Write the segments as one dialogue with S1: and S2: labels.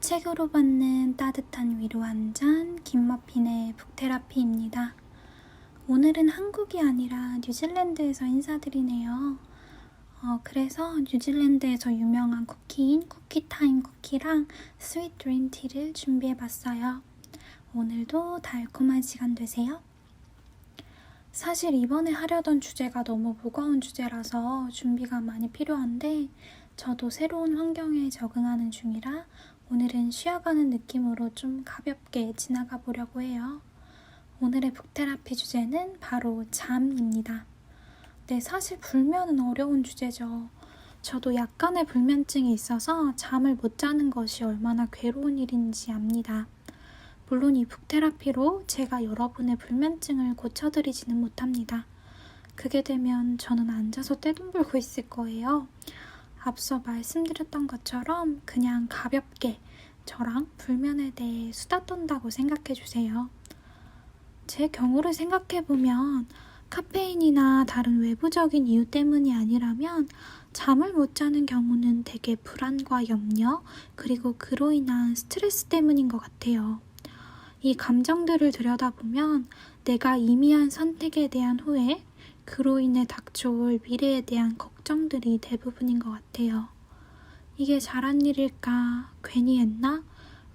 S1: 책으로 받는 따뜻한 위로 한 잔, 김머핀의 북테라피입니다. 오늘은 한국이 아니라 뉴질랜드에서 인사드리네요. 어, 그래서 뉴질랜드에서 유명한 쿠키인 쿠키타임 쿠키랑 스윗 드림티를 준비해 봤어요. 오늘도 달콤한 시간 되세요. 사실 이번에 하려던 주제가 너무 무거운 주제라서 준비가 많이 필요한데 저도 새로운 환경에 적응하는 중이라 오늘은 쉬어가는 느낌으로 좀 가볍게 지나가 보려고 해요. 오늘의 북테라피 주제는 바로 잠입니다. 네, 사실 불면은 어려운 주제죠. 저도 약간의 불면증이 있어서 잠을 못 자는 것이 얼마나 괴로운 일인지 압니다. 물론 이 북테라피로 제가 여러분의 불면증을 고쳐드리지는 못합니다. 그게 되면 저는 앉아서 떼돈 벌고 있을 거예요. 앞서 말씀드렸던 것처럼 그냥 가볍게 저랑 불면에 대해 수다 떤다고 생각해 주세요. 제 경우를 생각해 보면 카페인이나 다른 외부적인 이유 때문이 아니라면 잠을 못 자는 경우는 대개 불안과 염려, 그리고 그로 인한 스트레스 때문인 것 같아요. 이 감정들을 들여다보면 내가 이미 한 선택에 대한 후회, 그로 인해 닥쳐올 미래에 대한 걱정들이 대부분인 것 같아요. 이게 잘한 일일까? 괜히 했나?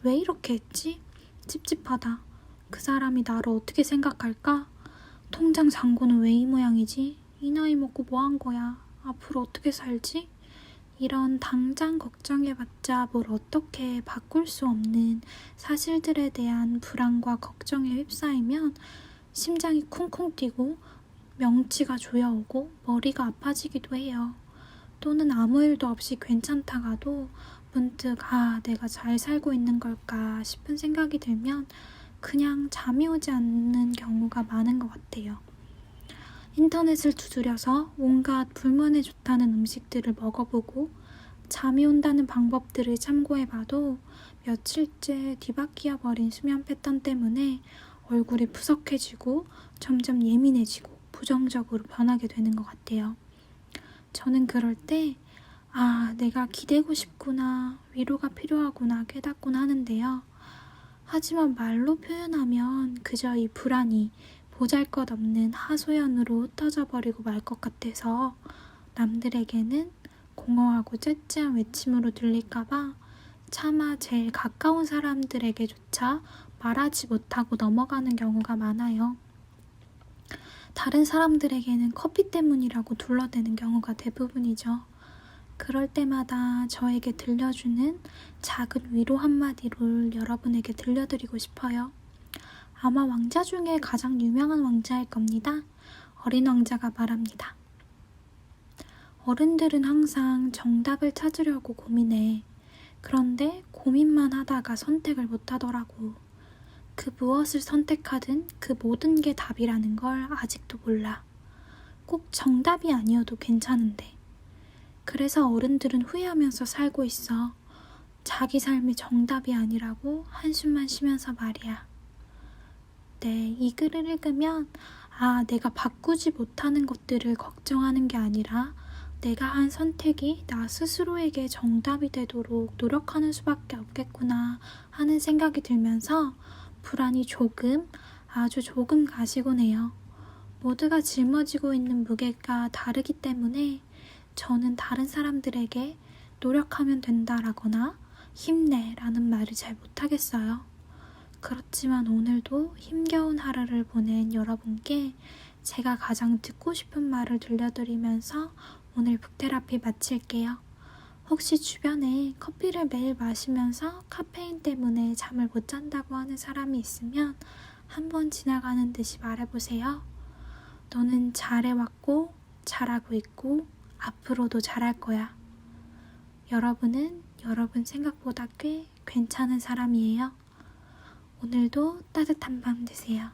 S1: 왜 이렇게 했지? 찝찝하다. 그 사람이 나를 어떻게 생각할까? 통장 잔고는 왜 이 모양이지? 이 나이 먹고 뭐 한 거야? 앞으로 어떻게 살지? 이런 당장 걱정해봤자 뭘 어떻게 바꿀 수 없는 사실들에 대한 불안과 걱정에 휩싸이면 심장이 쿵쿵 뛰고 명치가 조여오고 머리가 아파지기도 해요. 또는 아무 일도 없이 괜찮다가도 문득 아, 내가 잘 살고 있는 걸까 싶은 생각이 들면 그냥 잠이 오지 않는 경우가 많은 것 같아요. 인터넷을 두드려서 온갖 불면에 좋다는 음식들을 먹어보고 잠이 온다는 방법들을 참고해봐도 며칠째 뒤바뀌어 버린 수면 패턴 때문에 얼굴이 푸석해지고 점점 예민해지고 부정적으로 변하게 되는 것 같아요. 저는 그럴 때, 아, 내가 기대고 싶구나, 위로가 필요하구나 깨닫곤 하는데요. 하지만 말로 표현하면 그저 이 불안이 보잘 것 없는 하소연으로 흩어져 버리고 말 것 같아서 남들에게는 공허하고 째째한 외침으로 들릴까봐 차마 제일 가까운 사람들에게조차 말하지 못하고 넘어가는 경우가 많아요. 다른 사람들에게는 커피 때문이라고 둘러대는 경우가 대부분이죠. 그럴 때마다 저에게 들려주는 작은 위로 한마디를 여러분에게 들려드리고 싶어요. 아마 왕자 중에 가장 유명한 왕자일 겁니다. 어린 왕자가 말합니다. 어른들은 항상 정답을 찾으려고 고민해. 그런데 고민만 하다가 선택을 못 하더라고. 그 무엇을 선택하든 그 모든 게 답이라는 걸 아직도 몰라. 꼭 정답이 아니어도 괜찮은데. 그래서 어른들은 후회하면서 살고 있어. 자기 삶이 정답이 아니라고 한숨만 쉬면서 말이야. 네, 이 글을 읽으면, 아, 내가 바꾸지 못하는 것들을 걱정하는 게 아니라, 내가 한 선택이 나 스스로에게 정답이 되도록 노력하는 수밖에 없겠구나 하는 생각이 들면서 불안이 조금, 아주 조금 가시곤 해요. 모두가 짊어지고 있는 무게가 다르기 때문에 저는 다른 사람들에게 노력하면 된다라거나 힘내라는 말을 잘 못하겠어요. 그렇지만 오늘도 힘겨운 하루를 보낸 여러분께 제가 가장 듣고 싶은 말을 들려드리면서 오늘 북테라피 마칠게요. 혹시 주변에 커피를 매일 마시면서 카페인 때문에 잠을 못 잔다고 하는 사람이 있으면 한번 지나가는 듯이 말해보세요. 너는 잘해왔고, 잘하고 있고, 앞으로도 잘할 거야. 여러분은 여러분 생각보다 꽤 괜찮은 사람이에요. 오늘도 따뜻한 밤 되세요.